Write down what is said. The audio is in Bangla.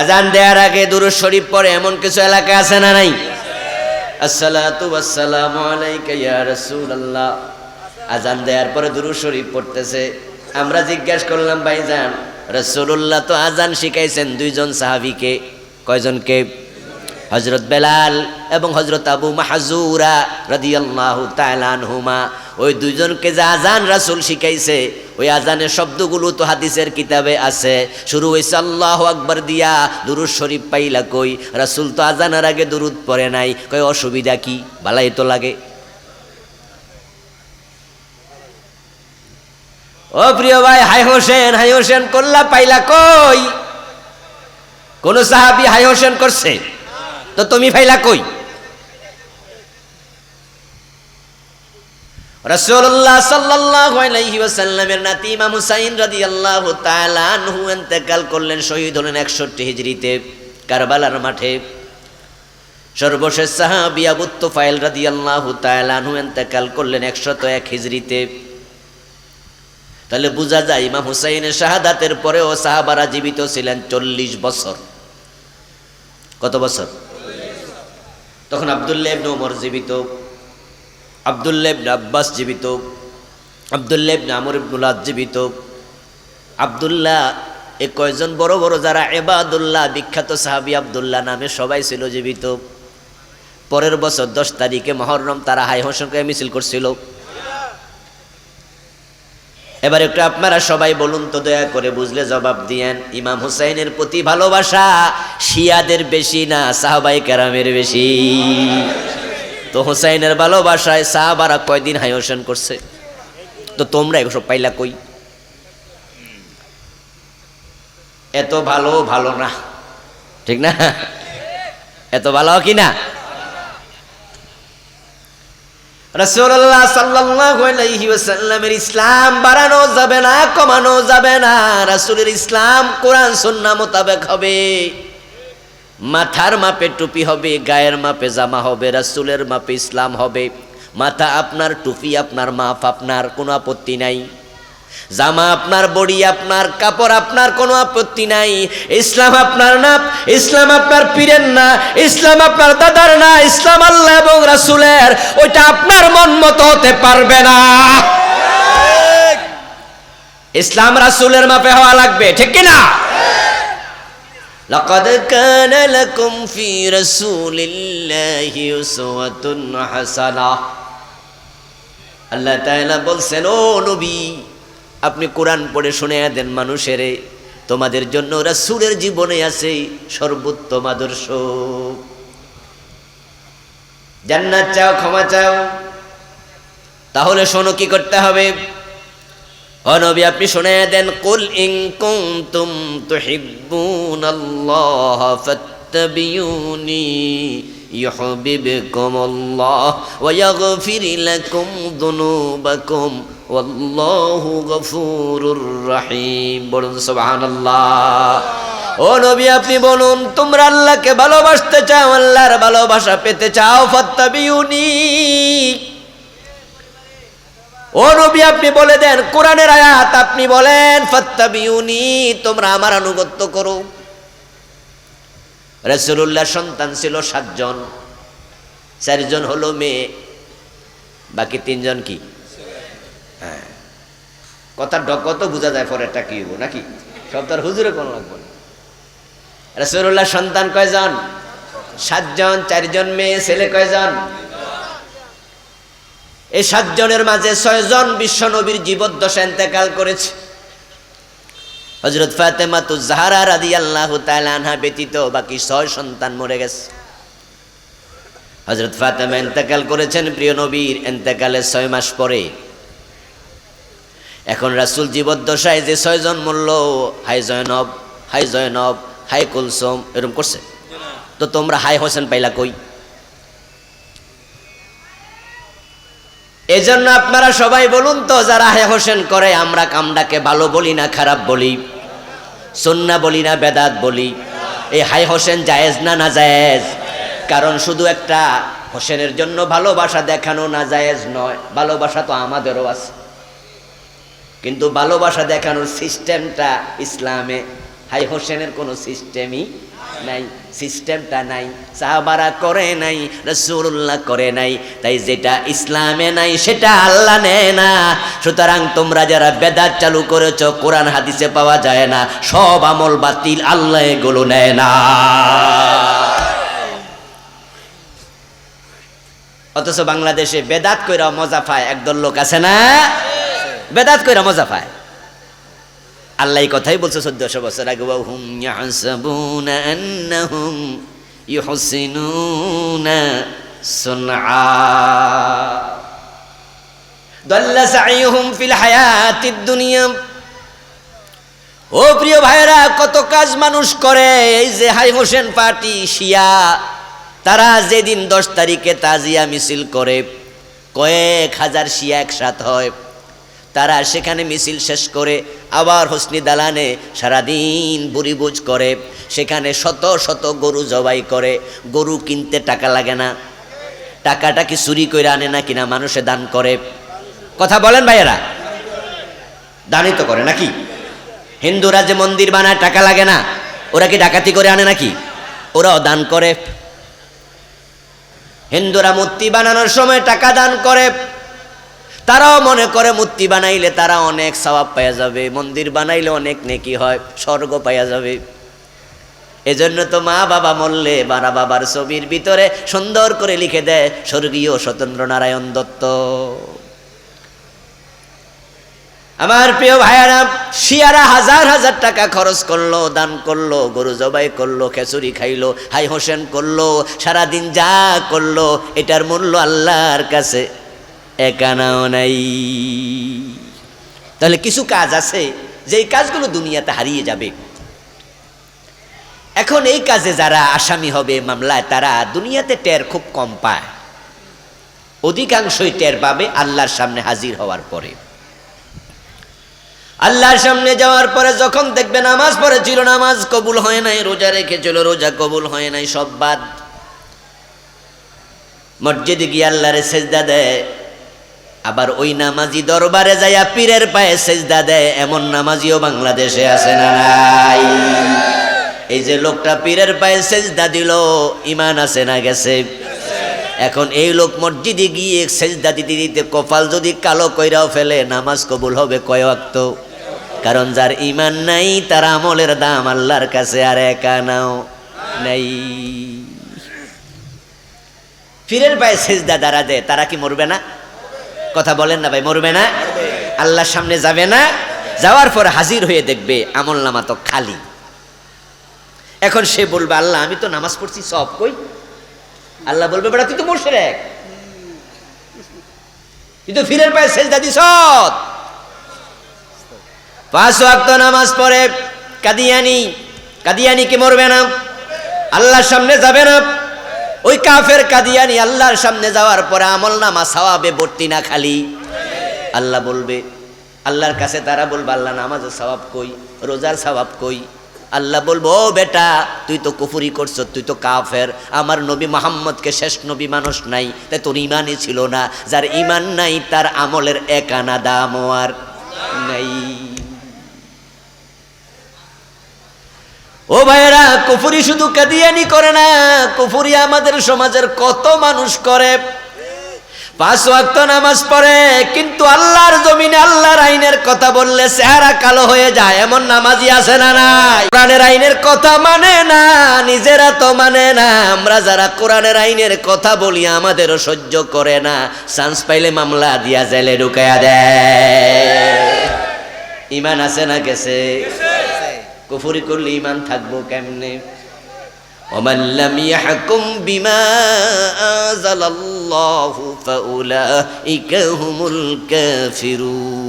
আজান দেওয়ার আগে দুরুদ শরীফ পড়ে, এমন কিছু এলাকা আছে না নাই? আসসালাতু ওয়াসসালামু আলাইকা ইয়া রাসূলুল্লাহ। আজান দেওয়ার পরে দুরুদ শরীফ পড়তেছে। আমরা জিজ্ঞাসা করলাম, ভাইজান, রাসূলুল্লাহ তো আজান শিখাইছেন দুইজন সাহাবীকে, কয়জনকে? হজরত বেলাল এবং হজরত আবু মাহাজুরা রাদিয়াল্লাহু তাআলা আনহুমা ওই দুইজনকে যে আজান রাসূল শিখাইছে, ওই আজানের শব্দগুলো তো হাদিসের কিতাবে আছে। শুরু হইছে, আল্লাহু আকবার দিয়া দুরুদ শরীফ পাইলা কই? রাসূল তো আজানের আগে দুরুদ পড়ে নাই। কই অসুবিধা কি? ভালাই তো লাগে। ও প্রিয় ভাই, হাই হোসেন হাই হোসেন করলা পাইলা কই? কোন সাহাবি হাই হোসেন করছে? তো তুমি ফাইলা কই? রাসূলুল্লাহ সাল্লাল্লাহু আলাইহি ওয়াসাল্লামের নাতি ইমাম হুসাইন রাদিয়াল্লাহু তাআলা আনহু ইন্তেকাল করলেন শহীদ হলেন 61 হিজরিতে কারবালার মাঠে। সর্বশেষ সাহাবী আবু তুফাইল রাদিয়াল্লাহু তাআলা আনহু ইন্তেকাল করলেন 101 হিজরিতে তাহলে বোঝা যায় ইমাম হুসাইনের শাহাদাতের পরেও সাহাবারা জীবিত ছিলেন চল্লিশ বছর। কত বছর? তখন আবদুল্লাহ ইবনে ওমর জীবিত। আবদুল্লাহ ইবনে আব্বাস জীবিত, আবদুল্লাহ ইবনে আমর ইবনুল্লাহ জীবিত। আবদুল্লাহ এ কয়জন বড় বড় যারা এবাদুল্লাহ বিখ্যাত সাহাবী আবদুল্লাহ নামে সবাই ছিল জীবিত। পরের বছর দশ তারিখে মহরম তারা হাই হোসেনকে মিছিল করছিল। এবার একটু আপনারা সবাই বলুন তো দয়া করে বুঝলে জবাব দিয়েন। ইমাম হুসাইনের প্রতি ভালোবাসা শিয়াদের বেশি না সাহাবাই কেরামের বেশি? তো হুসাইনের ভালোবাসায় সাহাবারা কয়দিন হাই হোসেন করছে? তো তোমরা এসব পাইলা কই? এত ভালো ভালো না। ঠিক না? এত ভালো কি না? ইসলাম বাড়ানো যাবে না, কমানো যাবে না। রাসূলের ইসলাম, কোরআন, সুন্নাহ মোতাবেক হবে। মাথার মাপে টুপি হবে, গায়ের মাপে জামা হবে, রাসূলের মাপে ইসলাম হবে। মাথা আপনার, টুপি আপনার, মাপ আপনার, কোনো আপত্তি নাই। জামা আপনার, বডি আপনার, কাপড় আপনার, কোনো আপত্তি নাই। ইসলাম আপনার না, ইসলাম আপনার পীরের না, ইসলাম আপনার দাদার না, ইসলাম আল্লাহ এবং রাসূলের, ওইটা আপনার মন মতো হতে পারবে না। ইসলাম রাসুলের মাপে হওয়া লাগবে, ঠিক কি না لقد كان لكم في رسول الله أسوة حسنة আল্লাহ তাআলা বলছেন ও নবী আপনি কোরআন পড়ে শুনে দেন মানুষেরে তোমাদের জন্য রাসূলের জীবনে আছে সর্বোত্তম আদর্শ জান্নাত চাও ক্ষমা চাও তাহলে শোনো কি করতে হবে ও নবী আপনি শুনে দেন কুল ইন কুনতুম তুহিব্বুনাল্লাহ ফাত্তাবিউনি يحببكم الله ويغفر لكم ذنوبكم والله غفور رحيم বলুন সুবহানাল্লাহ ও নবী আপনি বলুন তোমরা আল্লাহকে ভালোবাসতে চাও আল্লাহর ভালোবাসা পেতে চাও ফাত্তাবিউনি ও নবী, আপনি বলে দেন, কোরআনের আয়াত, আপনি বলেন, ফাত্তাবিউনি, তোমরা আমার আনুগত্য করো। রসুল্লাহ সন্তান ছিল সাতজন, চারজন হলো মেয়ে, বাকি তিনজন কি? হ্যাঁ। কথা তো বোঝা যায় পরেরটা কি হব নাকি? সব তার হুজুরে কোনো লাগবে না। রসুল্লাহ সন্তান কয়জন? সাতজন, চারজন মেয়ে, ছেলে কয়জন? এই সাতজনের মাঝে ছয়জন বিশ্ব নবীর জীবদ্দশা এতেকাল করেছে। হজরত ফাতেমাতু জাহারা রাদি আল্লাহ আনহা ব্যতীত বাকি ছয় সন্তান মরে গেছে। হজরত ফাতেমা এতেকাল করেছেন প্রিয় নবীর এতেকালের ছয় মাস পরে। এখন রাসুল জীবদ্দশায় যে ছয়জন মূল্য hi Zainab hi Zainab, hi Kulsum, এরকম করছে। তো তোমরা হাই হোসেন পাইলা কই? এজন্য আপনারা সবাই বলুন তো, যারা হাই হোসেন করে, আমরা কামডাকে ভালো বলি না খারাপ বলি? সন্না বলি না বেদাত বলি? এই হাই হোসেন জায়েজ না না জায়েজ? কারণ শুধু একটা হোসেনের জন্য ভালোবাসা দেখানো না জায়েজ নয়, ভালোবাসা তো আমাদেরও আছে। কিন্তু ভালোবাসা দেখানোর সিস্টেমটা ইসলামে হাই হোসেনের কোনো সিস্টেমই নাই, সিস্টেমটা নাই, সাহাবারা করে নাই রসুল্লাহ করে নাই, তাই যেটা ইসলামে নাই সেটা আল্লাহ নেয় না। সুতরাং তোমরা যারা বেদাত চালু করেছ, কোরআন হাদিসে পাওয়া যায় না, সব আমল বাতিল আল্লাহ এগুলো নেয় না। অথচ বাংলাদেশে বেদাত কইরা মজা পায়, একদল লোক আছে না? বেদাত কইরা মজা পায়। আল্লাহ কথাই বলছে চোদ্দশো বছর আগে হুম ইয়াহসাবুনা আন্নাহুম ইউহসিনুনা সুনআ। দাল্লা সাইহুম ফিল হায়াতিদ দুনিয়া। ও প্রিয় ভাইরা কত কাজ মানুষ করে, এই যে হাই হোসেন পার্টি শিয়া, তারা যেদিন দশ তারিখে তাজিয়া মিছিল করে, কয়েক হাজার শিয়া একসাথ হয়। তারা সেখানে মিছিল শেষ করে আবার হোসনি দালানে সারাদিন বুড়িবুজ করে, সেখানে শত শত গরু জবাই করে। গরু কিনতে টাকা লাগে না। টাকাটা কি চুরি করে আনে না কিনা মানুষে দান করে। কথা বলেন ভাইয়েরা। দানই তো করে নাকি? হিন্দুরা যে মন্দির বানায় টাকা লাগে না, ওরা কি ডাকাতি করে আনে নাকি? ওরাও দান করে। হিন্দুরা মূর্তি বানানোর সময় টাকা দান করে। তারাও মনে করে মূর্তি বানাইলে তারা অনেক সবাব পাওয়া যাবে, মন্দির বানাইলে অনেক নেকি হয়, স্বর্গ পাওয়া যাবে। এজন্য তো মা বাবা মরলে বারা বাবার ছবির ভিতরে সুন্দর করে লিখে দেয়, স্বর্গীয় স্বতন্ত্র নারায়ণ দত্ত। আমার প্রিয় ভাইয়ারা, শিয়ারা হাজার হাজার টাকা খরচ করল, দান করল, গরু জবাই করল খেচুরি খাইলো, হাই হোসেন করল, সারাদিন যা করল, এটার মূল্য আল্লাহর কাছে। একানাও নাই। তাহলে কিছু কাজ আছে, যেই কাজগুলো দুনিয়াতে হারিয়ে যাবে। এখন এই কাজে যারা আসামি হবে মামলায়, তারা দুনিয়াতে টের খুব কম পায়। অধিকাংশই টের পাবে আল্লাহর সামনে হাজির হওয়ার পরে। আল্লাহর সামনে যাওয়ার পরে যখন দেখবে নামাজ পড়েছিল, নামাজ কবুল হয় নাই, রোজা রেখেছিল, রোজা কবুল হয় নাই, সব বাদ। মসজিদে গিয়ে আল্লাহরে সেজদা দেয়। আবার ওই নামাজি দরবারে যাইয়া পীরের পায়ে সেজদা দেয়, এমন নামাজিও বাংলাদেশে আছে না নাই? এই যে লোকটা পীরের পায়ে সেজদা দিল ইমান আছে না গেছে? এখন এই লোক মসজিদে গিয়ে সেজদা দিতে দিতে কপাল যদি কালো কইরাও ফেলে, নামাজ কবুল হবে কয় ওয়াক্ত? কারণ যার ইমান নাই, তার আমলের দাম আল্লাহর কাছে আর একা নাও নাই। ফিরের পায়ে সেজদা দাঁড়া দেয়, তারা কি মরবে না? কথা বলেন না ভাই, মরবে না। আল্লাহর সামনে যাবে না। যাওয়ার পর হাজির হয়ে দেখবে আমল নামা তো খালি। এখন সে বলবে, আল্লাহ, আমি তো নামাজ পড়ছি, সব কই? আল্লাহ বলবে, বেটা, তুই তো মোশরেক। তুই তো ফিরের পায়ে সেজদা দিস পাঁচ ওয়াক্ত নামাজ পড়ে, কাদিয়ানি কাদিয়ানি কি মরবে না? আল্লাহর সামনে যাবে না। ওই কাফের কাদিয়ানি আল্লাহর সামনে যাওয়ার পরে আমল নামা সাওয়াবে ভর্তি না খালি? আল্লাহ বলবে, আল্লাহর কাছে তারা বলবে আল্লাহ নামাজের সওয়াব কই, রোজার সওয়াব কই? আল্লাহ বলব, ও বেটা, তুই তো কুফুরি করছ, তুই তো কাফের, আমার নবী মোহাম্মদকে শেষ নবী মানুষ নাই তাই তোর ইমানই ছিল না, যার ইমান নাই, তার আমলের এক আনা দাম আর নাই। ও ভাইয়েরা, কুফুরি শুধু কাদিয়ানি করে না, কুফুরি আমাদের সমাজের কত মানুষ করে। পাঁচ ওয়াক্ত নামাজ পড়ে, কিন্তু আল্লাহর জমিনে আল্লাহর আইনের কথা বললে চেহারা কালো হয়ে যায়, এমন নামাজি আছে না নাই? কোরআনের আইনের কথা মানে না, নিজেরা তো মানে না। আমরা যারা কোরআনের আইনের কথা বলি, আমাদেরও সহ্য করে না। চান্স পাইলে মামলা দিয়া জেলে ঢুকাইয়া দেয়। ইমান আছে না গেছে? কুফুরি করলে ইমান থাকবো কেমনে ومن لم يحكم بما أنزل الله فأولئك هم الكافرون